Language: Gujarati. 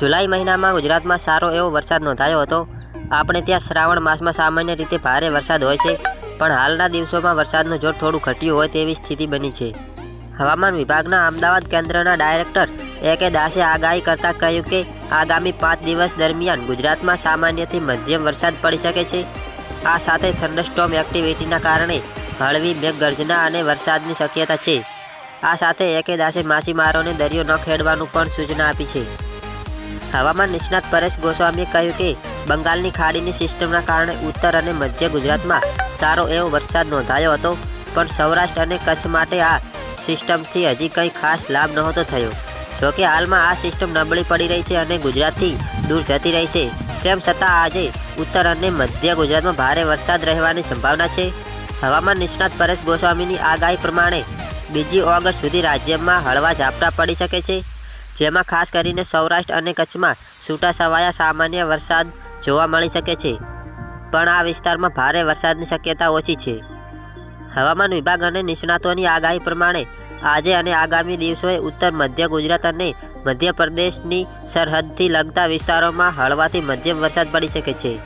જુલાઈ મહિનામાં ગુજરાતમાં સારો એવો વરસાદ નોંધાયો હતો. આપણે ત્યાં શ્રાવણ માસમાં સામાન્ય રીતે ભારે વરસાદ હોય છે, પણ હાલના દિવસોમાં વરસાદનું જોર થોડું ઘટ્યું હોય તેવી સ્થિતિ બની છે. હવામાન વિભાગના અમદાવાદ કેન્દ્રના ડાયરેક્ટર એ કે દાસે આગાહી કરતાં કહ્યું કે, આગામી પાંચ દિવસ દરમિયાન ગુજરાતમાં સામાન્યથી મધ્યમ વરસાદ પડી શકે છે. આ સાથે થંડરસ્ટોમ એક્ટિવિટીના કારણે હળવી મેઘગર્જના અને વરસાદની શક્યતા છે. આ સાથે એકે દાસે માછીમારોને દરિયો ન ખેડવાનું પણ સૂચના આપી છે. હવામાન નિષ્ણાત પરેશ ગોસ્વામીએ કહ્યું કે, બંગાળની ખાડીની સિસ્ટમના કારણે ઉત્તર અને મધ્ય ગુજરાતમાં સારો એવો વરસાદ નોંધાયો હતો, પણ સૌરાષ્ટ્ર અને કચ્છ માટે આ સિસ્ટમથી હજી કંઈ ખાસ લાભ નહોતો થયો. જોકે હાલમાં આ સિસ્ટમ નબળી પડી રહી છે અને ગુજરાતથી દૂર જતી રહી છે, તેમ છતાં આજે ઉત્તર અને મધ્ય ગુજરાતમાં ભારે વરસાદ રહેવાની સંભાવના છે. હવામાન નિષ્ણાત પરેશ ગોસ્વામીની આગાહી પ્રમાણે, બીજી ઓગસ્ટ સુધી રાજ્યમાં હળવા ઝાપટા પડી શકે છે. જેમાં ખાસ કરીને સૌરાષ્ટ્ર અને કચ્છમાં છૂટા છવાયા સામાન્ય વરસાદ જોવા મળી શકે છે. પણ આ વિસ્તારમાં ભારે વરસાદની શક્યતા ઓછી છે. હવામાન વિભાગ અને નિષ્ણાતોની આગાહી પ્રમાણે આજે અને આગામી દિવસોએ ઉત્તર, મધ્ય ગુજરાત અને મધ્યપ્રદેશની સરહદથી લગતા વિસ્તારોમાં હળવાથી મધ્યમ વરસાદ પડી શકે છે.